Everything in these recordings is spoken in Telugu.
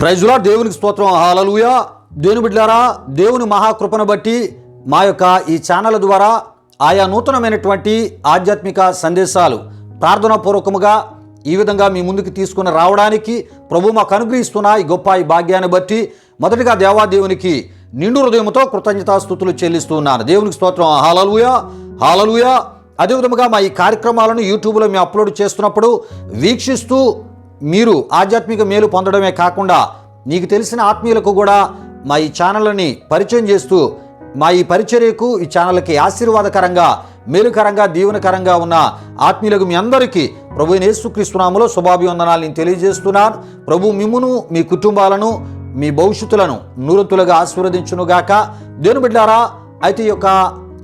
ప్రైజులా దేవునికి స్తోత్రం. హాలలుయా దేవుని బిడ్డారా దేవుని మహాకృపను బట్టి మా యొక్క ఈ ఛానల్ ద్వారా ఆయా నూతనమైనటువంటి ఆధ్యాత్మిక సందేశాలు ప్రార్థనాపూర్వకముగా ఈ విధంగా మీ ముందుకు తీసుకుని రావడానికి ప్రభు మాకు అనుగ్రహిస్తున్న ఈ గొప్ప ఈ భాగ్యాన్ని బట్టి మొదటిగా దేవాదేవునికి నిండు హృదయంతో కృతజ్ఞతాస్థుతులు చెల్లిస్తున్నాను దేవునికి స్తోత్రం. హాలలుయా హాలలుయా అదేవిధముగా మా ఈ కార్యక్రమాలను యూట్యూబ్లో మేము అప్లోడ్ చేస్తున్నప్పుడు వీక్షిస్తూ మీరు ఆధ్యాత్మిక మేలు పొందడమే కాకుండా నీకు తెలిసిన ఆత్మీయులకు కూడా మా ఈ ఛానళ్ళని పరిచయం చేస్తూ మా ఈ పరిచర్యకు ఈ ఛానల్కి ఆశీర్వాదకరంగా మేలుకరంగా దీవెనకరంగా ఉన్న ఆత్మీయులకు మీ అందరికీ ప్రభు యేసుక్రీస్తునామలో శుభాభివందనాలు నేను తెలియజేస్తున్నాను. ప్రభు మిమ్మును మీ కుటుంబాలను మీ భవిష్యత్తులను నూరతులుగా ఆశీర్వదించునుగాక. దేవుని బిడ్డారా అయితే ఈ యొక్క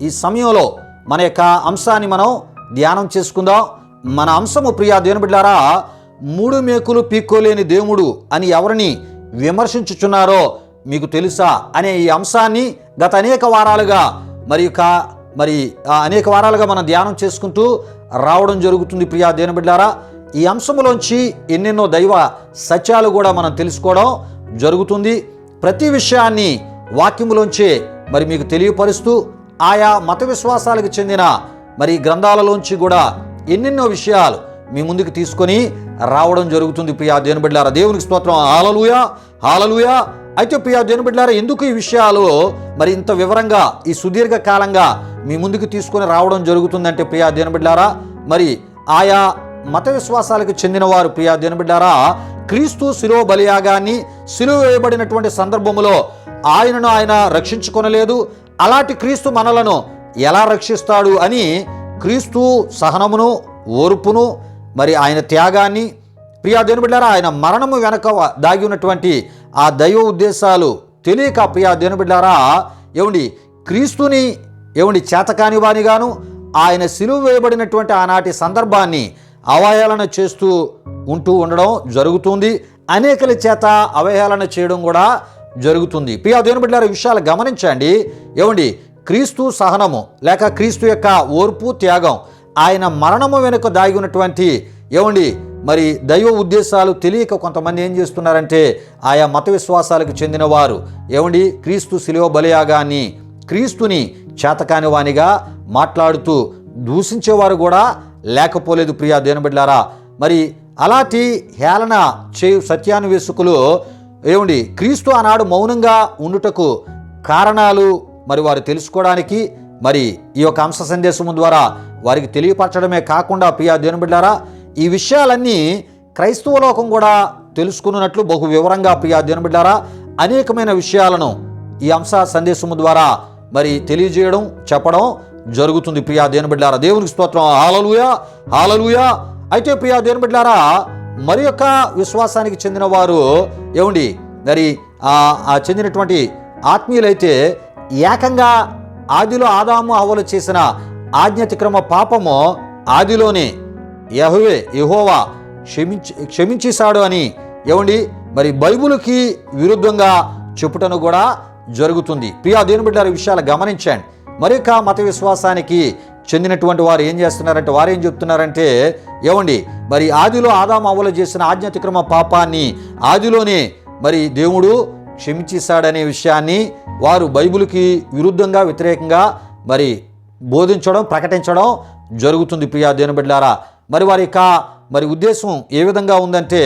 ఈ సమయంలో మన యొక్క అంశాన్ని మనం ధ్యానం చేసుకుందాం. మన అంశము ప్రియా దేవుని బిడ్డారా మూడు మేకులు పీక్కోలేని దేవుడు అని ఎవరిని విమర్శించుచున్నారో మీకు తెలుసా అనే ఈ అంశాన్ని గత అనేక వారాలుగా మరి యొక్క మరి అనేక వారాలుగా మనం ధ్యానం చేసుకుంటూ రావడం జరుగుతుంది ప్రియా దేవుని బిడ్డారా ఈ అంశంలోంచి ఎన్నెన్నో దైవ సత్యాలు కూడా మనం తెలుసుకోవడం జరుగుతుంది. ప్రతి విషయాన్ని వాక్యములోంచే మరి మీకు తెలియపరుస్తూ ఆయా మత విశ్వాసాలకు చెందిన మరి గ్రంథాలలోంచి కూడా ఎన్నెన్నో విషయాలు మీ ముందుకు తీసుకొని రావడం జరుగుతుంది ప్రియా దేవుని బిడ్డారా దేవునికి స్తోత్రం. ఆలలుయా ఆలలుయా అయితే ప్రియా దేవుని బిడ్డారా ఎందుకు ఈ విషయాలు? మరి ఇంత వివరంగా ఈ సుదీర్ఘ కాలంగా మీ ముందుకు తీసుకొని రావడం జరుగుతుందంటే ప్రియా దేవుని బిడ్డారా మరి ఆయా మత విశ్వాసాలకు చెందినవారు ప్రియా దేవుని బిడ్డారా క్రీస్తు శిలువ బలియాగాన్ని శిలువ వేయబడినటువంటి సందర్భములో ఆయనను ఆయన రక్షించుకొనలేదు. అలాంటి క్రీస్తు మనలను ఎలా రక్షిస్తాడు అని క్రీస్తు సహనమును ఓర్పును మరి ఆయన త్యాగాన్ని ప్రియా దేనిబిడ్డారా ఆయన మరణము వెనక దాగి ఉన్నటువంటి ఆ దైవ ఉద్దేశాలు తెలియక ప్రియా దేనిబిడ్డారా ఏమండి క్రీస్తుని ఏమండి చేతకాని వానిగాను ఆయన సిలువ వేయబడినటువంటి ఆనాటి సందర్భాన్ని అవహేళన చేస్తూ ఉంటూ ఉండడం జరుగుతుంది. అనేకల చేత అవహేళన చేయడం కూడా జరుగుతుంది. ప్రియా దేవుని బిడ్డారా విషయాలు గమనించండి. ఏమండి క్రీస్తు సహనము లేక క్రీస్తు యొక్క ఓర్పు త్యాగం ఆయన మరణము వెనుక దాగి ఉన్నటువంటి ఏమండి? మరి దైవ ఉద్దేశాలు తెలియక కొంతమంది ఏం చేస్తున్నారంటే ఆయా మత విశ్వాసాలకు చెందినవారు. ఏమండి? క్రీస్తు శిలువ బలియాగాన్ని క్రీస్తుని చేతకాని వానిగా మాట్లాడుతూ దూషించేవారు కూడా లేకపోలేదు ప్రియా దేనబిడ్లారా మరి అలాంటి హేళన చేయు సత్యాన్వేషకులు ఏమండి? క్రీస్తు ఆనాడు మౌనంగా ఉండుటకు కారణాలు మరి వారు తెలుసుకోవడానికి మరి ఈ యొక్క అంశ సందేశము ద్వారా వారికి తెలియపరచడమే కాకుండా ప్రియా దేవుని బిడ్డారా ఈ విషయాలన్నీ క్రైస్తవ లోకం కూడా తెలుసుకున్నట్లు బహు వివరంగా ప్రియా దేవుని బిడ్డారా అనేకమైన విషయాలను ఈ అంశ సందేశము ద్వారా మరి తెలియజేయడం చెప్పడం జరుగుతుంది ప్రియా దేవుని బిడ్డారా. దేవునికి స్తోత్రం. Hallelujah hallelujah. అయితే ప్రియా దేవుని బిడ్డారా మరి యొక్క విశ్వాసానికి చెందిన వారు ఏమండి? మరి ఆ చెందినటువంటి ఆత్మీయులైతే ఏకంగా ఆదిలో ఆదాము హవలు చేసిన ఆజ్ఞతిక్రమ పాపము ఆదిలోనే. యహువే యహోవా క్షమించి క్షమించేశాడు అని ఏమండి? మరి బైబుల్కి విరుద్ధంగా చెప్పుటను కూడా జరుగుతుంది. ప్రియా దేని బిడ్డారు విషయాలు గమనించండి. మరి యొక్క మత విశ్వాసానికి చెందినటువంటి వారు ఏం చేస్తున్నారంటే వారు ఏం చెప్తున్నారంటే ఏమండి? మరి ఆదిలో ఆదాము అవలు చేసిన ఆజ్ఞాతిక్రమ పాపాన్ని ఆదిలోనే మరి దేవుడు క్షమించేశాడనే విషయాన్ని వారు బైబిల్కి విరుద్ధంగా వ్యతిరేకంగా మరి బోధించడం ప్రకటించడం జరుగుతుంది ప్రియా దేవుని బిడ్డారా మరి వారి యొక్క మరి ఉద్దేశం ఏ విధంగా ఉందంటే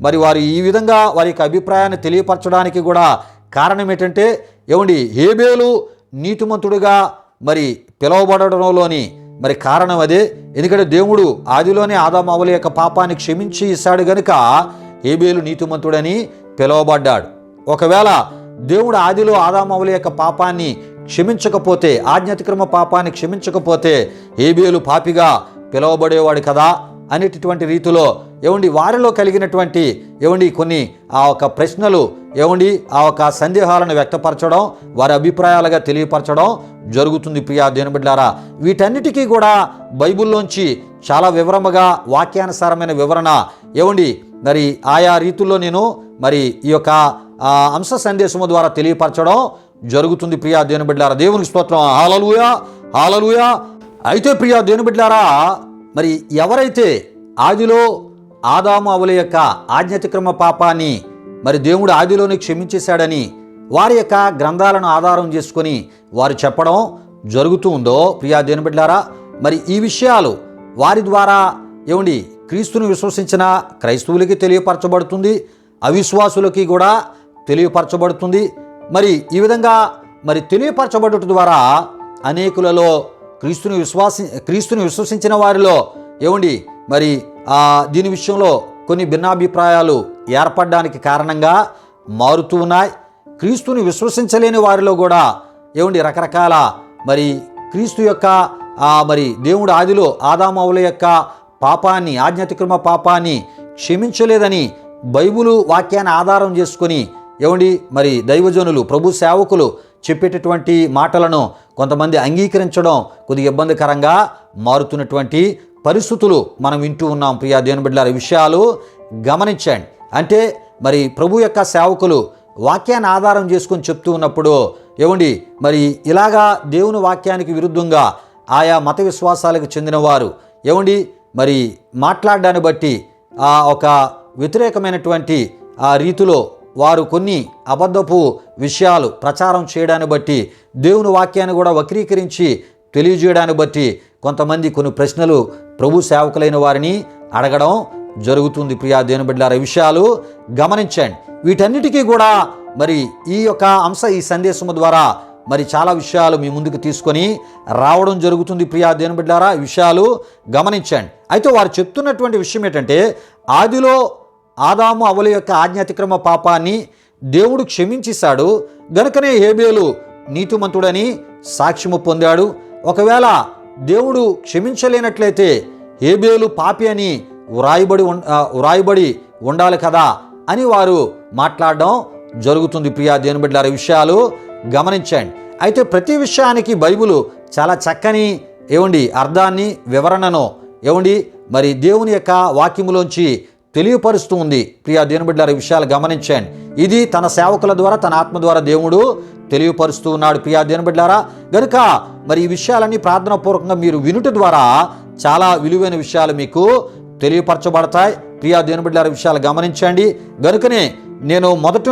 మరి వారు ఈ విధంగా వారి యొక్క అభిప్రాయాన్ని తెలియపరచడానికి కూడా కారణం ఏంటంటే ఏమండి హేబేలు నీతిమంతుడుగా మరి పిలువబడడంలోని మరి కారణం అదే. ఎందుకంటే దేవుడు ఆదిలోనే ఆదామావుల యొక్క పాపాన్ని క్షమించి ఇస్తాడు గనుక ఏబేలు నీతిమంతుడని పిలువబడ్డాడు. ఒకవేళ దేవుడు ఆదిలో ఆదామవుల యొక్క పాపాన్ని క్షమించకపోతే ఆజ్ఞాతిక్రమ పాపాన్ని క్షమించకపోతే ఏబియలు పాపిగా పిలువబడేవాడు కదా అనేటటువంటి రీతిలో ఏమండి వారిలో కలిగినటువంటి ఏమండి కొన్ని ఆ ఒక ప్రశ్నలు ఏమండి ఆ ఒక సందేహాలను వ్యక్తపరచడం వారి అభిప్రాయాలుగా తెలియపరచడం జరుగుతుంది ప్రియా దేవుని బిడ్డారా వీటన్నిటికీ కూడా బైబిల్లోంచి చాలా వివరముగా వాక్యానుసారమైన వివరణ ఏమండి మరి ఆయా రీతుల్లో నేను మరి ఈ యొక్క ఆ, అంశ సందేశము ద్వారా తెలియపరచడం జరుగుతుంది ప్రియా దేవుని బిడ్డారా దేవునికి స్తోత్రం. Hallelujah hallelujah. అయితే ప్రియా దేని బిడ్డారా మరి ఎవరైతే ఆదిలో ఆదాము అవల యొక్క ఆజ్ఞాతిక్రమ పాపాన్ని మరి దేవుడు ఆదిలోనే క్షమించేశాడని వారి యొక్క గ్రంథాలను ఆధారం చేసుకొని వారు చెప్పడం జరుగుతూ ఉందో ప్రియా దేని బిడ్డారా మరి ఈ విషయాలు వారి ద్వారా ఏమండి క్రీస్తుని విశ్వసించిన క్రైస్తవులకి తెలియపరచబడుతుంది అవిశ్వాసులకి కూడా తెలియపరచబడుతుంది. మరి ఈ విధంగా మరి తెలియపరచబడటం ద్వారా అనేకులలో క్రీస్తుని విశ్వాసి క్రీస్తుని విశ్వసించిన వారిలో ఏమండి మరి దీని విషయంలో కొన్ని భిన్నాభిప్రాయాలు ఏర్పడడానికి కారణంగా మారుతూ ఉన్నాయి. క్రీస్తుని విశ్వసించలేని వారిలో కూడా ఏమండి రకరకాల మరి క్రీస్తు యొక్క మరి దేవుడు ఆదిలో ఆదామవుల యొక్క పాపాన్ని ఆజ్ఞాతిక్రమ పాపాన్ని క్షమించలేదని బైబులు వాక్యాన్ని ఆధారం చేసుకొని ఏమండి? మరి దైవజనులు ప్రభు సేవకులు చెప్పేటటువంటి మాటలను కొంతమంది అంగీకరించడం కొద్దిగా ఇబ్బందికరంగా మారుతున్నటువంటి పరిస్థితులు మనం వింటూ ఉన్నాం. ప్రియా దేవుని బిడ్డల విషయాలు గమనించండి. అంటే మరి ప్రభు యొక్క సేవకులు వాక్యాన్ని ఆధారం చేసుకొని చెప్తూ ఉన్నప్పుడు ఏమండి? మరి ఇలాగా దేవుని వాక్యానికి విరుద్ధంగా ఆయా మత విశ్వాసాలకు చెందినవారు ఏమండి? మరి మాట్లాడడాన్ని బట్టి ఆ ఒక వ్యతిరేకమైనటువంటి ఆ రీతిలో వారు కొన్ని అబద్ధపు విషయాలు ప్రచారం చేయడాన్ని బట్టి దేవుని వాక్యాన్ని కూడా వక్రీకరించి తెలియజేయడాన్ని బట్టి కొంతమంది కొన్ని ప్రశ్నలు ప్రభు సేవకులైన వారిని అడగడం జరుగుతుంది. ప్రియా దేవుని బిడ్డలారా విషయాలు గమనించండి. వీటన్నిటికీ కూడా మరి ఈ యొక్క అంశ ఈ సందేశము ద్వారా మరి చాలా విషయాలు మీ ముందుకు తీసుకొని రావడం జరుగుతుంది. ప్రియా దేవుని బిడ్డారా విషయాలు గమనించండి. అయితే వారు చెప్తున్నటువంటి విషయం ఏంటంటే ఆదిలో ఆదాము అవల యొక్క ఆజ్ఞాతిక్రమ పాపాన్ని దేవుడు క్షమించేశాడు. గనుకనే హేబేలు నీతిమంతుడని సాక్ష్యము పొందాడు. ఒకవేళ దేవుడు క్షమించలేనట్లయితే హేబేలు పాపి అని వ్రాయబడి వ్రాయబడి ఉండాలి కదా అని వారు మాట్లాడడం జరుగుతుంది ప్రియా దేవుని బిడ్డలారా విషయాలు గమనించండి. అయితే ప్రతి విషయానికి బైబిల్ చాలా చక్కని ఏమండి అర్థాన్ని వివరణను ఏమండి మరి దేవుని యొక్క వాక్యములోంచి తెలియపరుస్తూ ఉంది. ప్రియా దేవుని బిడ్డలారా విషయాలు గమనించండి. ఇది తన సేవకుల ద్వారా తన ఆత్మ ద్వారా దేవుడు తెలియపరుస్తూ ఉన్నాడు. ప్రియా దేవుని బిడ్డలారా గనుక మరి ఈ విషయాలన్నీ ప్రార్థనాపూర్వకంగా మీరు వినుట ద్వారా చాలా విలువైన విషయాలు మీకు తెలియపరచబడతాయి. ప్రియా దేవుని బిడ్డలారా విషయాలు గమనించండి. గనుకనే నేను మొదటి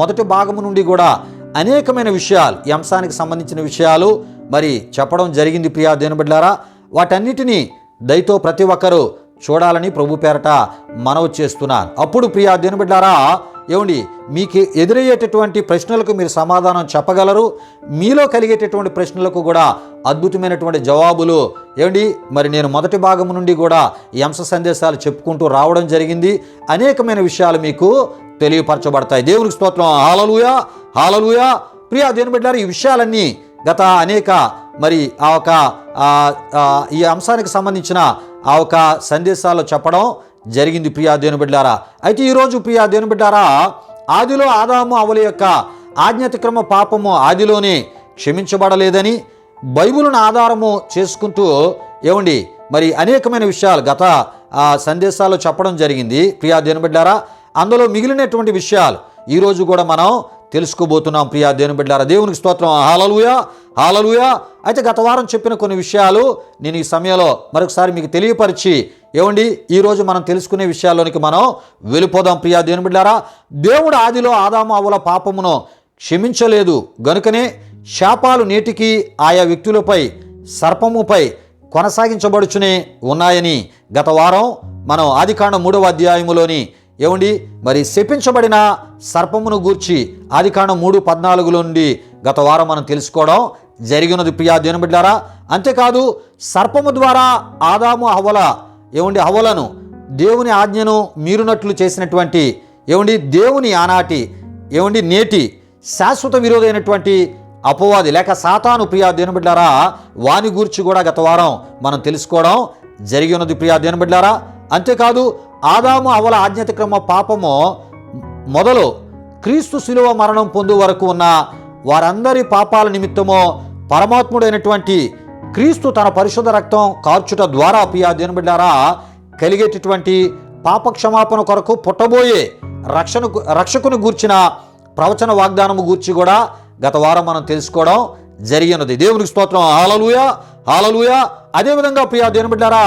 మొదటి భాగము నుండి కూడా అనేకమైన విషయాలు ఈ అంశానికి సంబంధించిన విషయాలు మరి చెప్పడం జరిగింది. ప్రియా దేవుని బిడ్డలారా వాటన్నిటినీ దయతో ప్రతి ఒక్కరూ చూడాలని ప్రభు పేరట మనవి చేస్తున్నాను. అప్పుడు ప్రియా దేవుని ఏమండి మీకు ఎదురయ్యేటటువంటి ప్రశ్నలకు మీరు సమాధానం చెప్పగలరు? మీలో కలిగేటటువంటి ప్రశ్నలకు కూడా అద్భుతమైనటువంటి జవాబులు ఏమండి మరి నేను మొదటి భాగం నుండి కూడా ఈ అంశ సందేశాలు చెప్పుకుంటూ రావడం జరిగింది. అనేకమైన విషయాలు మీకు తెలియపరచబడతాయి. దేవునికి స్తోత్రం. Hallelujah hallelujah. ప్రియా దేవుని బిడ్డారు ఈ విషయాలన్నీ గత అనేక మరి ఆ ఒక ఈ అంశానికి సంబంధించిన ఆ ఒక సందేశాలు చెప్పడం జరిగింది ప్రియా దేనుబిడ్డారా అయితే ఈరోజు ప్రియా దేనుబిడ్డారా ఆదిలో ఆదాము అవల యొక్క ఆజ్ఞాతిక్రమ పాపము ఆదిలోనే క్షమించబడలేదని బైబిల్ను ఆధారము చేసుకుంటూ ఏమండి మరి అనేకమైన విషయాలు గత సందేశాలు చెప్పడం జరిగింది. ప్రియా దేనుబిడ్డారా అందులో మిగిలినటువంటి విషయాలు ఈరోజు కూడా మనం తెలుసుకోబోతున్నాం ప్రియా దేవుని బిడ్డారా. దేవునికి స్తోత్రం. Hallelujah hallelujah. అయితే గత వారం చెప్పిన కొన్ని విషయాలు నేను ఈ సమయంలో మరొకసారి మీకు తెలియపరిచి ఏమండి ఈరోజు మనం తెలుసుకునే విషయాల్లోనికి మనం వెళ్ళిపోదాం ప్రియా దేవుని బిడ్డారా. దేవుడు ఆదిలో ఆదాము అవ్వల పాపమును క్షమించలేదు. గనుకనే శాపాలు నేటికి ఆయా వ్యక్తులపై సర్పముపై కొనసాగించబడుచునే ఉన్నాయని గత వారం మనం ఆదికాండం మూడవ అధ్యాయములోని ఏమండి? మరి శపించబడిన సర్పమును గూర్చి ఆదికాండం మూడు పద్నాలుగులో నుండి గత వారం మనం తెలుసుకోవడం జరిగినది ప్రియా దేవుని బిడ్డారా. అంతేకాదు సర్పము ద్వారా ఆదాము హవల ఏమండి హవలను దేవుని ఆజ్ఞను మీరునట్లు చేసినటువంటి ఏమండి దేవుని ఆనాటి ఏమండి నేటి శాశ్వత విరోధైనటువంటి అపవాది లేక సాతాను ప్రియా దేవుని బిడ్డారా వాని గూర్చి కూడా గత వారం మనం తెలుసుకోవడం జరిగినది ప్రియా దేవుని బిడ్డారా. అంతేకాదు ఆదాము అవల ఆజ్ఞాతిక్రమ పాపము మొదలు క్రీస్తు శిలువ మరణం పొందు వరకు ఉన్న వారందరి పాపాల నిమిత్తము పరమాత్ముడైనటువంటి క్రీస్తు తన పరిశుద్ధ రక్తం కార్చుట ద్వారా పియా దేవుని బిడ్డారా కలిగేటటువంటి పాప క్షమాపణ కొరకు పుట్టబోయే రక్షణకు రక్షకును గూర్చిన ప్రవచన వాగ్దానము గూర్చి కూడా గత వారం మనం తెలుసుకోవడం జరిగినది. దేవునికి స్తోత్రం. హాలలుయ హాలలుయ అదేవిధంగా ప్రియా దేవుని బిడ్డారా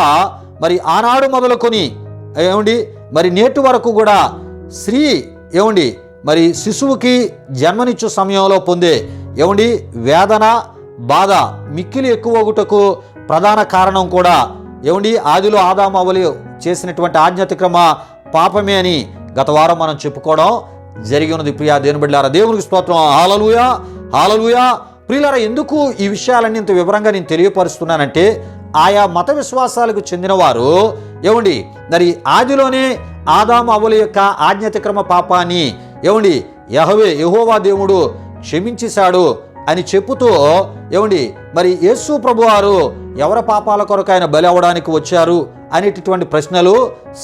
మరి ఆనాడు మొదలుకొని ఏమండి? మరి నేటి వరకు కూడా స్త్రీ ఏమండి? మరి శిశువుకి జన్మనిచ్చు సమయంలో పొందే ఏమండి? వేదన బాధ మిక్కిలి ఎక్కువగుటకు ప్రధాన కారణం కూడా ఏమండి? ఆదిలో ఆదామవలి చేసినటువంటి ఆజ్ఞాతిక్రమ పాపమే అని గత వారం మనం చెప్పుకోవడం జరిగి ఉన్నది ప్రియా దేని బిడ్డారా దేవునికి స్తోత్రం. Hallelujah hallelujah. ప్రియులారా ఎందుకు ఈ విషయాలన్నీ ఇంత వివరంగా నేను తెలియపరుస్తున్నానంటే ఆయా మత విశ్వాసాలకు చెందినవారు. ఏమండి మరి ఆదిలోనే ఆదాము అవుల యొక్క ఆజ్ఞాతిక్రమ పాపాన్ని ఏమండి యహవే యహోవా దేవుడు క్షమించేశాడు అని చెప్పుతూ ఏమండి మరి యేసు ప్రభువారు ఎవరి పాపాల కొరకు ఆయన బలి అవ్వడానికి వచ్చారు అనేటటువంటి ప్రశ్నలు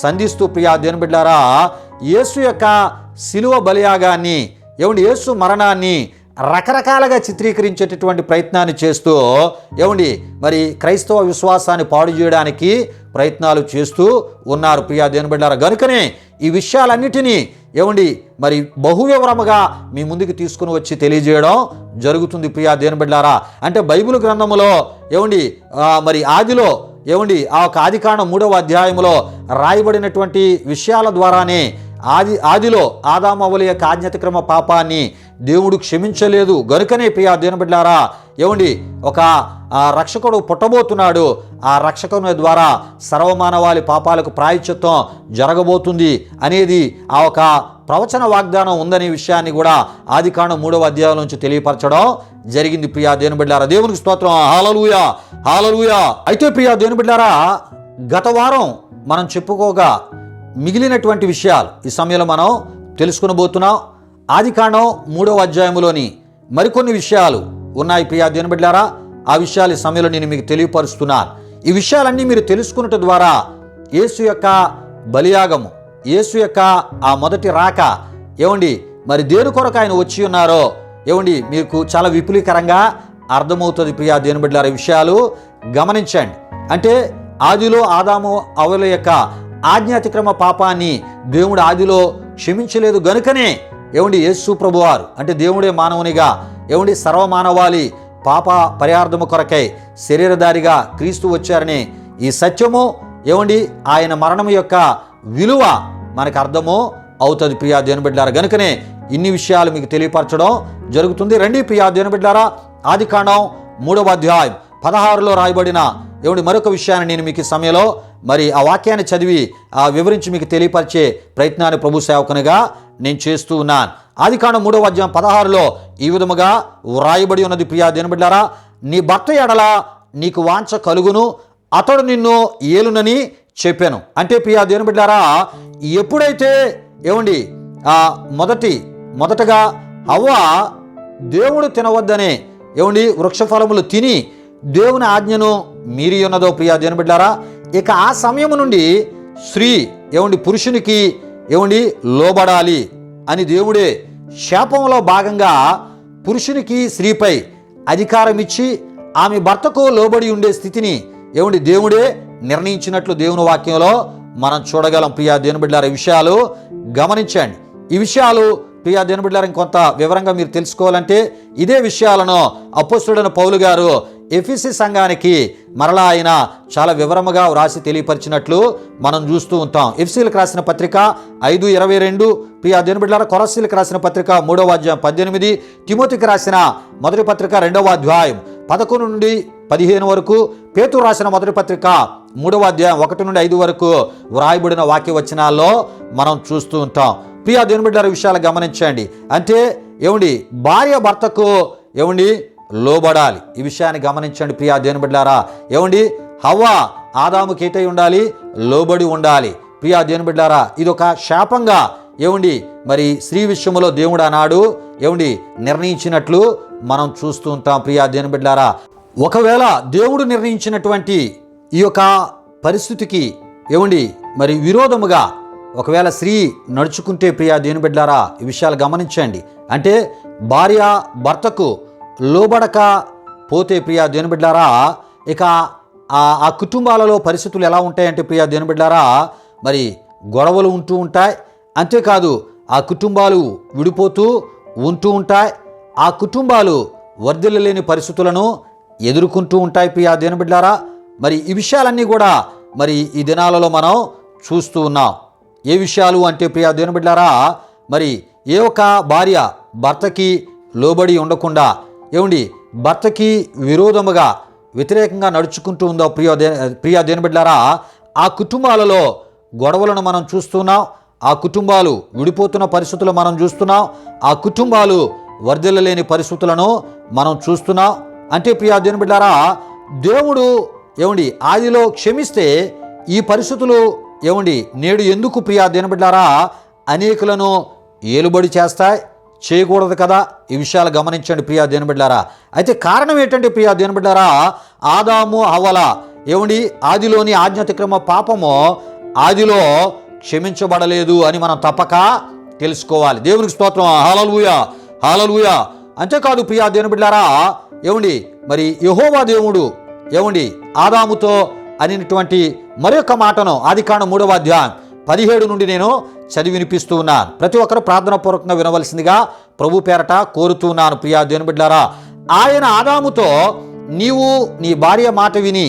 సంధిస్తూ ప్రియా దేని బిడ్డారా యేసు యొక్క శిలువ బలియాగాన్ని ఏమండి యేసు మరణాన్ని రకరకాలుగా చిత్రీకరించేటటువంటి ప్రయత్నాన్ని చేస్తూ ఏమండి మరి క్రైస్తవ విశ్వాసాన్ని పాడు చేయడానికి ప్రయత్నాలు చేస్తూ ఉన్నారు ప్రియా దేని గనుకనే ఈ విషయాలన్నిటినీ ఏమండి మరి బహువివరముగా మీ ముందుకు తీసుకుని వచ్చి తెలియజేయడం జరుగుతుంది ప్రియా దేనబడ్డారా అంటే బైబిల్ గ్రంథములో ఏమండి మరి ఆదిలో ఏమండి ఆ ఒక ఆదికాండం మూడవ అధ్యాయంలో రాయబడినటువంటి విషయాల ద్వారానే ఆది ఆదిలో ఆదామవలి యొక్క ఆజ్ఞాతిక్రమ పాపాన్ని దేవుడు క్షమించలేదు. గనుకనే ప్రియా దీనబిడ్డారా ఏమండి ఒక రక్షకుడు పుట్టబోతున్నాడు. ఆ రక్షకుని ద్వారా సర్వమానవాళి పాపాలకు ప్రాయశ్చిత్తం జరగబోతుంది అనేది ఆ ఒక ప్రవచన వాగ్దానం ఉందనే విషయాన్ని కూడా ఆదికాండం మూడవ అధ్యాయం నుంచి తెలియపరచడం జరిగింది ప్రియా దేనుబిడ్డారా దేవునికి స్తోత్రం. Hallelujah hallelujah. అయితే ప్రియా దేనుబిడ్డారా గత వారం మనం చెప్పుకోగా మిగిలినటువంటి విషయాలు ఈ సమయంలో మనం తెలుసుకునబోతున్నాం. ఆదికాండం మూడవ అధ్యాయంలోని మరికొన్ని విషయాలు ఉన్నాయి ప్రియా దేని బిడ్డారా ఆ విషయాలు ఈ సమయంలో నేను మీకు తెలియపరుస్తున్నాను. ఈ విషయాలన్నీ మీరు తెలుసుకున్నట ద్వారా యేసు యొక్క బలియాగము యేసు యొక్క ఆ మొదటి రాక ఏమండి మరి దేని కొరకు ఆయన వచ్చి ఉన్నారో ఏమండి మీకు చాలా విపులీకరంగా అర్థమవుతుంది ప్రియా దేని బిడ్డలారా విషయాలు. గమనించండి. అంటే ఆదిలో ఆదాము అవల యొక్క ఆజ్ఞాతిక్రమ పాపాన్ని దేవుడు ఆదిలో క్షమించలేదు గనుకనే ఏమండి యేసు ప్రభువారు? అంటే దేవుడే మానవునిగా ఏమండి సర్వమానవాళి పాప పరిహార్థము కొరకై శరీరధారిగా క్రీస్తు వచ్చారని ఈ సత్యము ఏమండి ఆయన మరణం యొక్క విలువ మనకు అర్థము అవుతుంది ప్రియా దేని బిడ్డారా? గనుకనే ఇన్ని విషయాలు మీకు తెలియపరచడం జరుగుతుంది. రండి ప్రియా దేని బిడ్డారా ఆది కాండం మూడవ అధ్యాయం. పదహారులో రాయబడిన ఏమిటి మరొక విషయాన్ని నేను మీకు సమయంలో మరి ఆ వాక్యాన్ని చదివి ఆ వివరించి మీకు తెలియపరిచే ప్రయత్నాన్ని ప్రభు సేవకునిగా నేను చేస్తూ ఉన్నాను. ఆది కాండం మూడవ అధ్యాయం పదహారులో ఈ విధముగా వ్రాయబడి ఉన్నది. ప్రియా దేనిబిడ్డారా నీ భర్త ఎడల నీకు వాంఛ కలుగును అతడు నిన్ను ఏలునని చెప్పాను. అంటే ప్రియా దేనిబిడ్డారా ఎప్పుడైతే ఏమండి ఆ మొదటి మొదటగా అవ్వ దేవుడు తినవద్దనే ఏమండి వృక్షఫలములు తిని దేవుని ఆజ్ఞను మీరి ఉన్నదో ప్రియా దేవుని బిడ్డారా ఇక ఆ సమయం నుండి స్త్రీ ఏమండి పురుషునికి ఏమండి లోబడాలి అని దేవుడే శాపంలో భాగంగా పురుషునికి స్త్రీపై అధికారం ఇచ్చి ఆమె భర్తకు లోబడి ఉండే స్థితిని ఏమండి దేవుడే నిర్ణయించినట్లు దేవుని వాక్యంలో మనం చూడగలం ప్రియా దేవుని ఈ విషయాలు గమనించండి. ఈ విషయాలు ప్రియా దేవుని కొంత ఇంకొంత వివరంగా మీరు తెలుసుకోవాలంటే ఇదే విషయాలను అపోస్తుడైన పౌలు గారు ఎఫీసీ సంఘానికి మరలా ఆయన చాలా వివరముగా వ్రాసి తెలియపరిచినట్లు మనం చూస్తూ ఉంటాం. ఎఫ్సీలకు రాసిన పత్రిక ఐదు ఇరవై రెండు ప్రియా దేవుని బిడ్డారా కొరసీలకు రాసిన పత్రిక మూడవ అధ్యాయం పద్దెనిమిది తిమోతికి రాసిన మొదటి పత్రిక రెండవ అధ్యాయం పదకొండు నుండి పదిహేను వరకు పేతు రాసిన మొదటి పత్రిక మూడవ అధ్యాయం ఒకటి నుండి ఐదు వరకు వ్రాయబడిన వాక్య వచనాల్లో మనం చూస్తూ ఉంటాం. ప్రియా దేవుని విషయాలు గమనించండి. అంటే ఏమండి? భార్య భర్తకు ఏమండి? లోబడాలి. ఈ విషయాన్ని గమనించండి ప్రియా దేవుని బిడ్డారా ఏమండి? హవ్వ ఆదాముకి కేటై ఉండాలి? లోబడి ఉండాలి. ప్రియా దేవుని బిడ్డారా ఇది ఒక శాపంగా. ఏమండి? మరి స్త్రీ విషయంలో దేవుడు అన్నాడు. ఏమండి? నిర్ణయించినట్లు మనం చూస్తూ ఉంటాం ప్రియా దేవుని బిడ్డారా ఒకవేళ దేవుడు నిర్ణయించినటువంటి ఈ యొక్క పరిస్థితికి ఏమండి? మరి విరోధముగా ఒకవేళ స్త్రీ నడుచుకుంటే ప్రియా దేవుని బిడ్డారా ఈ విషయాలు గమనించండి. అంటే భార్య భర్తకు లోబడక పోతే ప్రియా దేనిబిడ్డారా ఇక ఆ ఆ కుటుంబాలలో పరిస్థితులు ఎలా ఉంటాయంటే ప్రియా దేనిబిడ్డారా మరి గొడవలు ఉంటూ ఉంటాయి. అంతేకాదు ఆ కుటుంబాలు విడిపోతూ ఉంటూ ఉంటాయి. ఆ కుటుంబాలు వర్ధిల్లలేని పరిస్థితులను ఎదుర్కొంటూ ఉంటాయి ప్రియా దేనిబిడ్డారా మరి ఈ విషయాలన్నీ కూడా మరి ఈ దినాలలో మనం చూస్తూ ఉన్నాం. ఏ విషయాలు అంటే ప్రియా దేవుని మరి ఏ ఒక్క భార్య భర్తకి లోబడి ఉండకుండా ఏమండి భర్తకి విరోధముగా వ్యతిరేకంగా నడుచుకుంటూ ఉందో ప్రియ దే ప్రియ దేనిబిడ్లారా? ఆ కుటుంబాలలో గొడవలను మనం చూస్తున్నాం ఆ కుటుంబాలు విడిపోతున్న పరిస్థితులు మనం చూస్తున్నాం ఆ కుటుంబాలు వర్ధిల్లలేని పరిస్థితులను మనం చూస్తున్నాం. అంటే ప్రియా దేనిబిడ్డారా దేవుడు ఏమండి ఆదిలో క్షమిస్తే ఈ పరిస్థితులు ఏమండి నేడు ఎందుకు ప్రియా దేనిబిడ్డారా అనేకులను ఏలుబడి చేస్తాయి? చేయకూడదు కదా? ఈ విషయాలు గమనించండి ప్రియా దేనబిడ్డారా అయితే కారణం ఏంటంటే ప్రియా దేనబిడ్డారా ఆదాము హవల ఏమండి? ఆదిలోని ఆజ్ఞాతిక్రమ పాపము ఆదిలో క్షమించబడలేదు అని మనం తప్పక తెలుసుకోవాలి. దేవునికి స్తోత్రం. హాలలుయ హాలలుయ అంతేకాదు ప్రియా దేవుని ఏమండి? మరి యహోవా దేవుడు ఏమండి? ఆదాముతో అనినటువంటి మరొక మాటను ఆదికాండం మూడవ అధ్యాయం. పదిహేడు నుండి నేను చదివి వినిపిస్తూ ఉన్నాను. ప్రతి ఒక్కరు ప్రార్థన పూర్వకంగా వినవలసిందిగా ప్రభు పేరట కోరుతున్నాను ప్రియా దేవుని బిడ్డారా ఆయన ఆదాముతో నీవు నీ భార్య మాట విని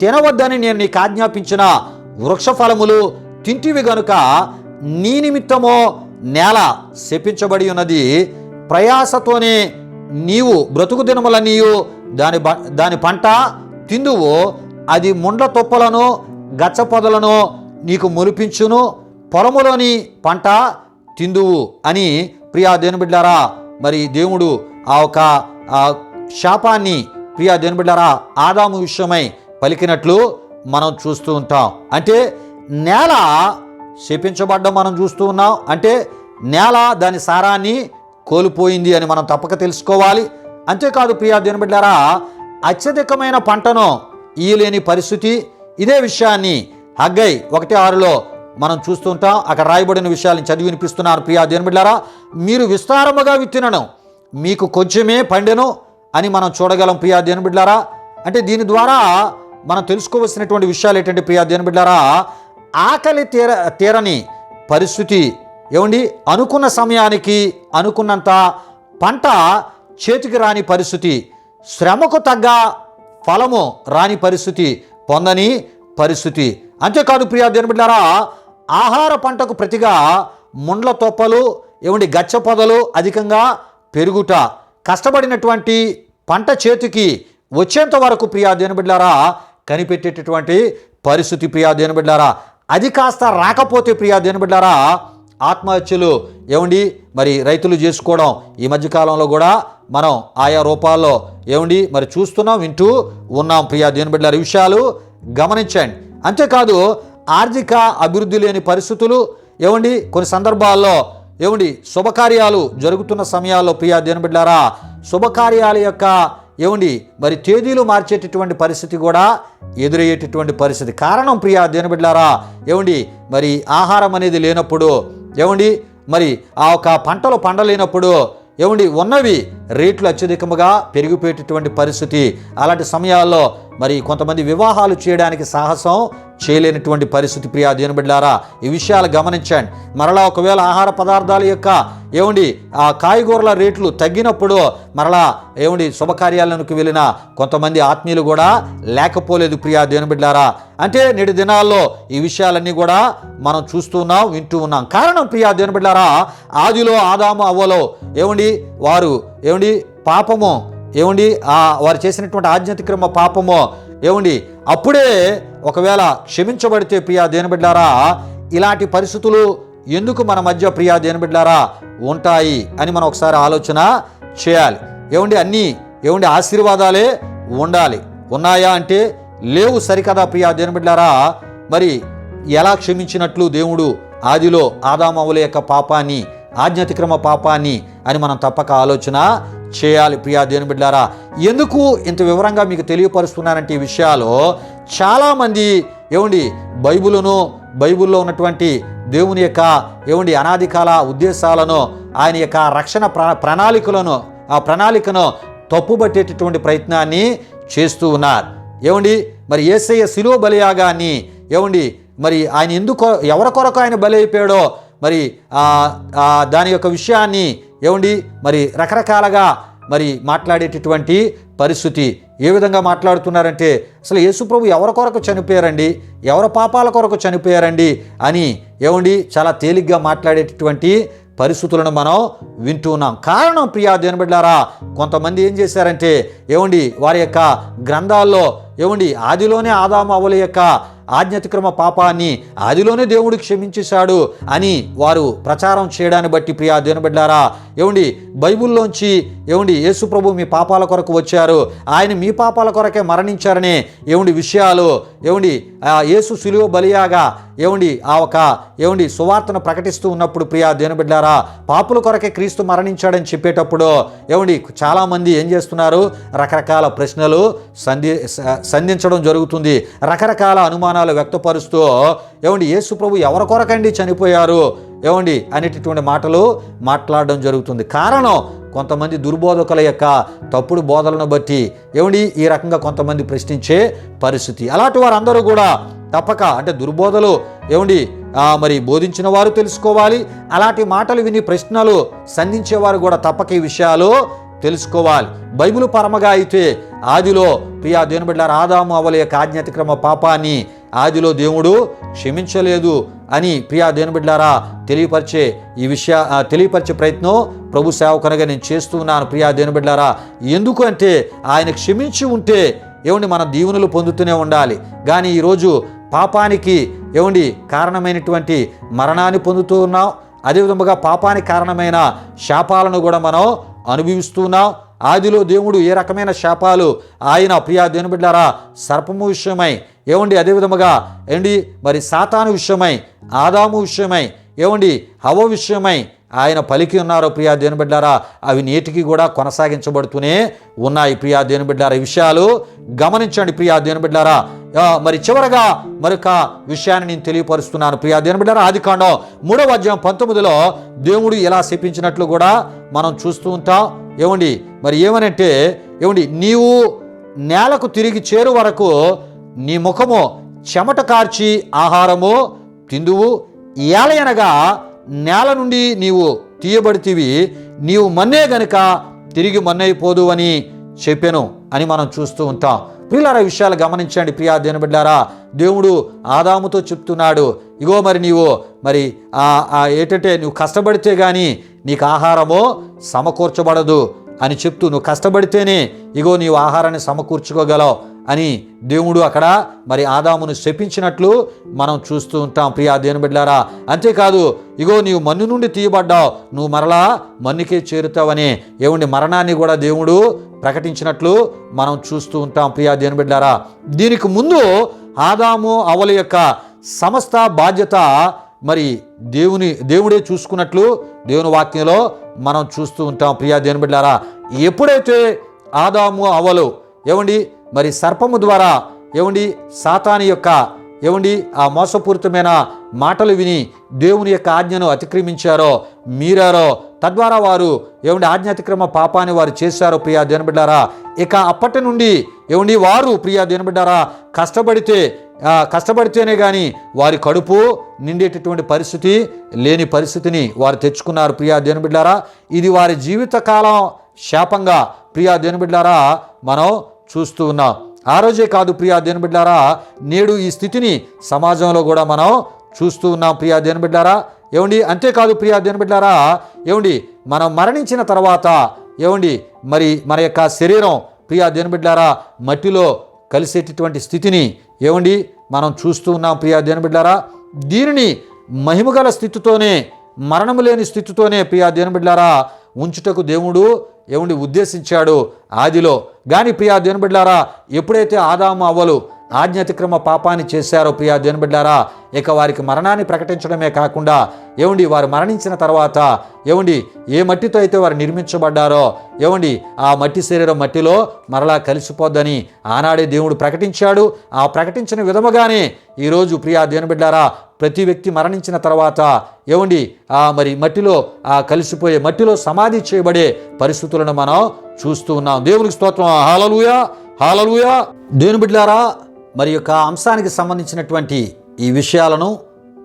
తినవద్దని నేను నీకు ఆజ్ఞాపించిన వృక్ష ఫలములు తింటివి గనుక నీ నిమిత్తమో నేల శపించబడి ఉన్నది. ప్రయాసతోనే నీవు బ్రతుకు దినముల నీవు దాని బ- దాని పంట తిందువు అది ముండ్ల తొప్పలను గచ్చ పొదలను నీకు మురిపించును పొలములోని పంట తిందువు అని ప్రియా దేనిబిడ్డారా మరి దేవుడు ఆ ఒక శాపాన్ని ప్రియా దేనిబిడ్డారా ఆదాము విషయమై పలికినట్లు మనం చూస్తూ ఉంటాం. అంటే నేల శపించబడ్డం మనం చూస్తూ ఉన్నాం. అంటే నేల దాని సారాన్ని కోల్పోయింది అని మనం తప్పక తెలుసుకోవాలి. అంతేకాదు ప్రియా దేనిబిడ్డారా అత్యధికమైన పంటను ఈయలేని పరిస్థితి ఇదే విషయాన్ని హగ్గై ఒకటి ఆరులో మనం చూస్తుంటాం అక్కడ రాయబడిన విషయాలను చదివి వినిపిస్తున్నారు. ప్రియా దేనిబిడ్లారా మీరు విస్తారముగా విత్తినను. మీకు కొంచెమే పండెను అని మనం చూడగలం ప్రియా దేనిబిడ్లారా అంటే దీని ద్వారా మనం తెలుసుకోవలసినటువంటి విషయాలు ఏంటంటే ప్రియా దేనిబిడ్లారా ఆకలి తీర తీరని పరిస్థితి. ఏమండి? అనుకున్న సమయానికి అనుకున్నంత పంట చేతికి రాని పరిస్థితి. శ్రమకు తగ్గ ఫలము రాని పరిస్థితి. పొందని పరిస్థితి. అంతేకాదు ప్రియా దేనిబిడ్డారా ఆహార పంటకు ప్రతిగా ముండ్ల తొప్పలు ఏమండి గచ్చ పొదలు అధికంగా పెరుగుట కష్టపడినటువంటి పంట చేతికి వచ్చేంత వరకు ప్రియా దేనిబిడ్డారా కనిపెట్టేటటువంటి పరిస్థితి ప్రియా దేనిబిడ్డారా అది కాస్త రాకపోతే ప్రియా దేనిబిడ్డారా ఆత్మహత్యలు ఏమండి మరి రైతులు చేసుకోవడం ఈ మధ్యకాలంలో కూడా మనం ఆయా రూపాల్లో ఏమండి మరి చూస్తున్నాం వింటూ ఉన్నాం ప్రియా దేని విషయాలు గమనించండి. అంతేకాదు ఆర్థిక అభివృద్ధి లేని పరిస్థితులు ఏమండి కొన్ని సందర్భాల్లో ఏమండి శుభకార్యాలు జరుగుతున్న సమయాల్లో ప్రియా దేని బిడ్డారా శుభకార్యాల యొక్క ఏమండి మరి తేదీలు మార్చేటటువంటి పరిస్థితి కూడా ఎదురయ్యేటటువంటి పరిస్థితి. కారణం ప్రియా దేని బిడ్డారా ఏమండి మరి ఆహారం అనేది లేనప్పుడు ఏమండి మరి ఆ యొక్క పంటలు పండలేనప్పుడు ఏమండి ఉన్నవి రేట్లు అత్యధికముగా పెరిగిపోయేటటువంటి పరిస్థితి. అలాంటి సమయాల్లో మరి కొంతమంది వివాహాలు చేయడానికి సాహసం చేయలేనటువంటి పరిస్థితి. ప్రియా దేని ఈ విషయాలు గమనించండి. మరలా ఒకవేళ ఆహార పదార్థాల యొక్క ఏమండి ఆ కాయగూరల రేట్లు తగ్గినప్పుడు మరలా ఏమండి శుభకార్యాలకు వెళ్ళిన కొంతమంది ఆత్మీయులు కూడా లేకపోలేదు. ప్రియా దేని అంటే నేటి దినాల్లో ఈ విషయాలన్నీ కూడా మనం చూస్తూ ఉన్నాం వింటూ ఉన్నాం. కారణం ప్రియా దేని ఆదిలో ఆదాము అవ్వలో ఏమండి వారు ఏమండి పాపము ఏమండి? ఆ వారు చేసినటువంటి ఆజ్ఞాతిక్రమ పాపము ఏమండి? అప్పుడే ఒకవేళ క్షమించబడితే ప్రియా దేనిబిడ్డారా ఇలాంటి పరిస్థితులు ఎందుకు మన మధ్య ప్రియా దేనిబిడ్డారా ఉంటాయి అని మనం ఒకసారి ఆలోచన చేయాలి. ఏమండి? అన్నీ ఏమండి? ఆశీర్వాదాలే ఉండాలి. ఉన్నాయా అంటే లేవు సరికదా ప్రియా దేనిబిడ్డారా మరి ఎలా క్షమించినట్లు దేవుడు ఆదిలో ఆదామవుల యొక్క పాపాన్ని ఆజ్ఞాతిక్రమ పాపాన్ని అని మనం తప్పక ఆలోచన చేయాలి ప్రియా దేని బిడ్డారా? ఎందుకు ఇంత వివరంగా మీకు తెలియపరుస్తున్నానంటే ఈ విషయాలు చాలామంది ఏమండి బైబిలును బైబిల్లో ఉన్నటువంటి దేవుని యొక్క ఏమండి అనాది కాల ఉద్దేశాలను ఆయన యొక్క రక్షణ ప్ర ప్రణాళికలను ఆ ప్రణాళికను తప్పుబట్టేటటువంటి ప్రయత్నాన్ని చేస్తూ ఉన్నారు. ఏమండి మరి ఏసయ్య శిలువ బలియాగాన్ని ఏమండి మరి ఆయన ఎందుకు ఎవరి కొరకు ఆయన బలి అయిపోయాడో మరి దాని యొక్క విషయాన్ని ఏమండి? మరి రకరకాలుగా మరి మాట్లాడేటటువంటి పరిస్థితి ఏ విధంగా మాట్లాడుతున్నారంటే అసలు యేసుప్రభు ఎవరి కొరకు చనిపోయారండి? ఎవరి పాపాల కొరకు చనిపోయారండి? అని ఏమండి? చాలా తేలిగ్గా మాట్లాడేటటువంటి పరిస్థితులను మనం వింటున్నాం కారణం ప్రియా దేనబిడ్డారా కొంతమంది ఏం చేశారంటే ఏమండి? వారి యొక్క గ్రంథాల్లో ఏమండి? ఆదిలోనే ఆదాము అవల యొక్క ఆజ్ఞతిక్రమ పాపాన్ని ఆదిలోనే దేవుడు క్షమించేశాడు అని వారు ప్రచారం చేయడాన్ని బట్టి ప్రియా దేని ఏమండి బైబిల్లోంచి ఏమండి యేసుప్రభు మీ పాపాల కొరకు వచ్చారు ఆయన మీ పాపాల కొరకే మరణించారనే ఏమండి విషయాలు ఏమండి ఆ యేసు సులువ బలియాగా ఏమండి ఆ ఒక ఏమండి సువార్తను ప్రకటిస్తూ ఉన్నప్పుడు ప్రియా దేనబిడ్డారా పాపుల కొరకే క్రీస్తు మరణించాడని చెప్పేటప్పుడు ఏమండి చాలామంది ఏం చేస్తున్నారు రకరకాల ప్రశ్నలు సంధి సంధించడం జరుగుతుంది రకరకాల అనుమానాలు వ్యక్తపరుస్తూ ఏమండి యేసు ప్రభు ఎవరి కొరకండి చనిపోయారు? ఏమండి అనేటటువంటి మాటలు మాట్లాడడం జరుగుతుంది. కారణం కొంతమంది దుర్బోధకుల యొక్క తప్పుడు బోధలను బట్టి ఏమండి ఈ రకంగా కొంతమంది ప్రశ్నించే పరిస్థితి. అలాంటి వారందరూ కూడా తప్పక అంటే దుర్బోధలు ఏమండి మరి బోధించిన వారు తెలుసుకోవాలి. అలాంటి మాటలు విని ప్రశ్నలు సంధించేవారు కూడా తప్పక ఈ విషయాలు తెలుసుకోవాలి. బైబిల్ పరమగా అయితే ఆదిలో ప్రియా దేవుని బిడ్డ ఆదాము అవల యొక్క ఆజ్ఞాతిక్రమ పాపాన్ని ఆదిలో దేవుడు క్షమించలేదు అని ప్రియా దేవుని బిడ్డారా తెలియపరిచే ఈ విషయ తెలియపరిచే ప్రయత్నం ప్రభు సేవకనగా నేను చేస్తూ ఉన్నాను ప్రియా దేవుని బిడ్డారా ఎందుకు అంటే ఆయన క్షమించి ఉంటే ఏమండి మన దీవెనలు పొందుతూనే ఉండాలి. కానీ ఈరోజు పాపానికి ఏమండి కారణమైనటువంటి మరణాన్ని పొందుతూ ఉన్నాం. అదేవిధముగా పాపానికి కారణమైన శాపాలను కూడా మనం అనుభవిస్తున్నాం ఆదిలో దేవుడు ఏ రకమైన శాపాలు? ఆయన ప్రియా దేవుని బిడ్డారా సర్పము విషయమై ఏమండి అదేవిధముగా ఏండి మరి సాతాను విషయమై ఆదాము విషయమై ఏమండి హవ విషయమై ఆయన పలికి ఉన్నారో ప్రియా దేవుని బిడ్డారా అవి నేటికి కూడా కొనసాగించబడుతూనే ఉన్నాయి ప్రియా దేవుని బిడ్డారా ఈ విషయాలు గమనించండి ప్రియా దేవుని బిడ్డారా మరి చివరగా మరొక విషయాన్ని నేను తెలియపరుస్తున్నాను ప్రియా దేవుని బిడ్డారా ఆది కాండం మూడవ అధ్యాయం పంతొమ్మిదిలో దేవుడు ఎలా శపించినట్లు కూడా మనం చూస్తూ ఉంటాం. ఏమండి? మరి ఏమనంటే ఏమండి నీవు నేలకు తిరిగి చేరు వరకు నీ ముఖము చెమట కార్చి ఆహారము తిందువు. ఏలయనగా నేల నుండి నీవు తీయబడితివి. నీవు మన్నే గనుక తిరిగి మన్నైపోదు అని చెప్పాను అని మనం చూస్తూ ఉంటాం. ప్రియులారా ఈ విషయాలు గమనించండి ప్రియా దేని బిడ్డారా దేవుడు ఆదాముతో చెప్తున్నాడు ఇగో మరి నీవు మరి ఆ ఏంటంటే నువ్వు కష్టపడితే కానీ నీకు ఆహారము సమకూర్చబడదు అని చెప్తూ నువ్వు కష్టపడితేనే ఇగో నీవు ఆహారాన్ని సమకూర్చుకోగలవు. అని దేవుడు అక్కడ మరి ఆదామును శపించినట్లు మనం చూస్తూ ఉంటాం. ప్రియా దేని బిడ్డారా అంతేకాదు ఇగో నీవు మన్ను నుండి తీయబడ్డావు నువ్వు మరలా మన్నుకే చేరుతావని ఏముండి మరణాన్ని కూడా దేవుడు ప్రకటించినట్లు మనం చూస్తూ ఉంటాం. ప్రియా దేని బిడ్డారా దీనికి ముందు ఆదాము అవల యొక్క సమస్త బాధ్యత మరి దేవుని దేవుడే చూసుకున్నట్లు దేవుని వాక్యంలో మనం చూస్తూ ఉంటాం. ప్రియా దేని బిడ్డారా ఎప్పుడైతే ఆదాము అవలు ఏమండి మరి సర్పము ద్వారా ఏమండి సాతాని యొక్క ఏమండి ఆ మోసపూరితమైన మాటలు విని దేవుని యొక్క ఆజ్ఞను అతిక్రమించారో మీరారో తద్వారా వారు ఏమండి ఆజ్ఞాతిక్రమ పాపాన్ని వారు చేశారో ప్రియా దేనబిడ్డారా ఇక అప్పటి నుండి ఏమండి వారు ప్రియా దేనబిడ్డారా కష్టపడితే కష్టపడితేనే కానీ వారి కడుపు నిండేటటువంటి పరిస్థితి లేని పరిస్థితిని వారు తెచ్చుకున్నారు ప్రియా దేనబిడ్డారా ఇది వారి జీవితకాలం శాపంగా ప్రియా దేనబిడ్డారా మనం చూస్తూ ఉన్నాం. ఆ రోజే కాదు ప్రియా దేనబిడ్డారా నేడు ఈ స్థితిని సమాజంలో కూడా మనం చూస్తూ ఉన్నాం ప్రియా దేనబిడ్డారా ఏమండి అంతేకాదు ప్రియా దేనబిడ్డారా ఏమండి మనం మరణించిన తర్వాత ఏమండి మరి మన యొక్క శరీరం ప్రియా దేనబిడ్డారా మట్టిలో కలిసేటటువంటి స్థితిని ఏమండి మనం చూస్తూ ఉన్నాం ప్రియా దేనబిడ్డారా దీనిని మహిమగల స్థితితోనే మరణము లేని స్థితితోనే ప్రియా దేనబిడ్డారా ఉంచుటకు దేవుడు ఏముండి ఉద్దేశించాడు ఆదిలో. గాని ప్రియా దేనబిడ్డారా ఎప్పుడైతే ఆదాము అవ్వలు ఆజ్ఞాతిక్రమ పాపాన్ని చేశారో ప్రియా దేనబిడ్డారా ఇక వారికి మరణాన్ని ప్రకటించడమే కాకుండా ఏమండి వారు మరణించిన తర్వాత ఏమండి ఏ మట్టితో అయితే వారు నిర్మించబడ్డారో ఏమండి ఆ మట్టి శరీరం మట్టిలో మరలా కలిసిపోద్దని ఆనాడే దేవుడు ప్రకటించాడు. ఆ ప్రకటించిన విధముగానే ఈరోజు ప్రియా దేనిబిడ్డారా ప్రతి వ్యక్తి మరణించిన తర్వాత ఏమండి ఆ మరి మట్టిలో ఆ కలిసిపోయే మట్టిలో సమాధి చేయబడే పరిస్థితులను మనం చూస్తూ ఉన్నాం. దేవునికి స్తోత్రం. Hallelujah hallelujah. దేవుని బిడ్డారా మరి యొక్క అంశానికి సంబంధించినటువంటి ఈ విషయాలను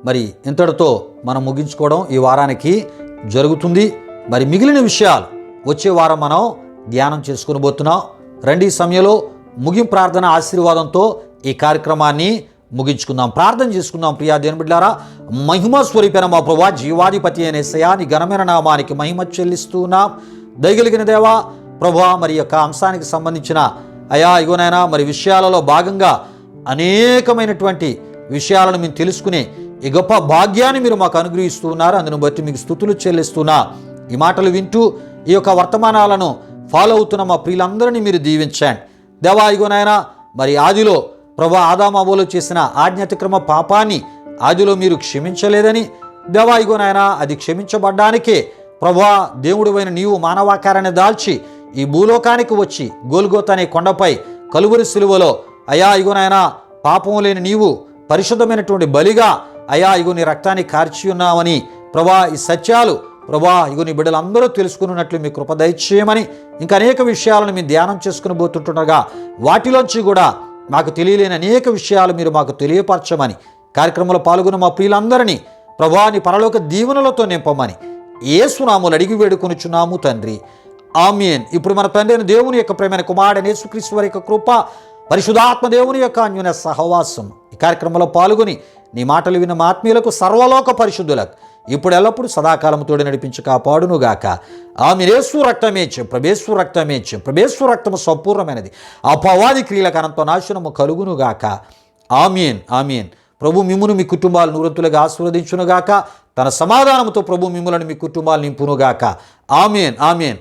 మరి ఇంతటితో మనం ముగించుకోవడం ఈ వారానికి జరుగుతుంది. మరి మిగిలిన విషయాలు వచ్చే వారం మనం ధ్యానం చేసుకుని పోతున్నాం రండి సమయంలో ముగింపు ప్రార్థన ఆశీర్వాదంతో ఈ కార్యక్రమాన్ని ముగించుకుందాం. ప్రార్థన చేసుకుందాం ప్రియా దేని బిడ్డారా. మహిమ స్వరూపైన మా ప్రభా జీవాధిపతి అనే శయాని ఘనమైన నామానికి మహిమ చెల్లిస్తున్నాం. దయగలిగిన దేవా ప్రభా మరి యొక్క అంశానికి సంబంధించిన అయా ఇగోనైనా మరి విషయాలలో భాగంగా అనేకమైనటువంటి విషయాలను మేము తెలుసుకునే ఈ గొప్ప భాగ్యాన్ని మీరు మాకు అనుగ్రహిస్తున్నారు. అందును బట్టి మీకు స్థుతులు చెల్లిస్తున్నా. ఈ మాటలు వింటూ ఈ యొక్క వర్తమానాలను ఫాలో అవుతున్న మా ప్రియులందరినీ మీరు దీవించండి. దేవా ఇగోనైనా మరి ఆదిలో ప్రభా ఆదామాబోలో చేసిన ఆజ్ఞాతిక్రమ పాపాన్ని ఆదిలో మీరు క్షమించలేదని దేవా ఇగో నాయన అది క్షమించబడ్డానికే ప్రభా దేవుడివైన నీవు మానవాకారాన్ని దాల్చి ఈ భూలోకానికి వచ్చి గోల్గోత అనే కొండపై కలువురి సిలువలో అయా ఇగోనైనా పాపం లేని నీవు పరిశుద్ధమైనటువంటి బలిగా అయా ఇగో నీ రక్తాన్ని కార్చి ఉన్నావని ప్రభా ఈ సత్యాలు ప్రభా ఇగో నీ బిడ్డలందరూ తెలుసుకున్నట్లు మీ కృప దయచేయమని ఇంకా అనేక విషయాలను మేము ధ్యానం చేసుకుని పోతుంటుండగా వాటిలోంచి కూడా మాకు తెలియలేని అనేక విషయాలు మీరు మాకు తెలియపరచమని. కార్యక్రమంలో పాల్గొన్న మా ప్రియులందరినీ ప్రభాని పరలోక దీవెనలతో నింపమని ఏసునాములు అడిగి వేడుకొనుచున్నాము తండ్రి. ఆమెన్. ఇప్పుడు మన తండ్రి అయిన దేవుని యొక్క ప్రేమైన కుమారుడైన యేసుక్రీస్తు వారి యొక్క కృప పరిశుధాత్మ దేవుని యొక్క అన్యున సహవాసం ఈ కార్యక్రమంలో పాల్గొని నీ మాటలు విన్న మా ఆత్మీయులకు సర్వలోక పరిశుద్ధులకు ఇప్పుడు ఎల్లప్పుడూ సదాకాలం నడిపించి కాపాడునుగాక. ఆమె రేసు రక్తమేచ్చు ప్రభేశ్వర రక్తమేచ్చు ప్రభేశ్వర రక్తము సంపూర్ణమైనది. అపవాది క్రియలకు అనంత నాశనము కలుగునుగాక. ఆమీన్. ఆమీన్. ప్రభు మిమ్మును మీ కుటుంబాలు నూరంతులుగా ఆశీర్వదించునుగాక. తన సమాధానంతో ప్రభు మిమ్ములను మీ కుటుంబాలు నింపునుగాక. ఆమెన్. ఆమెన్.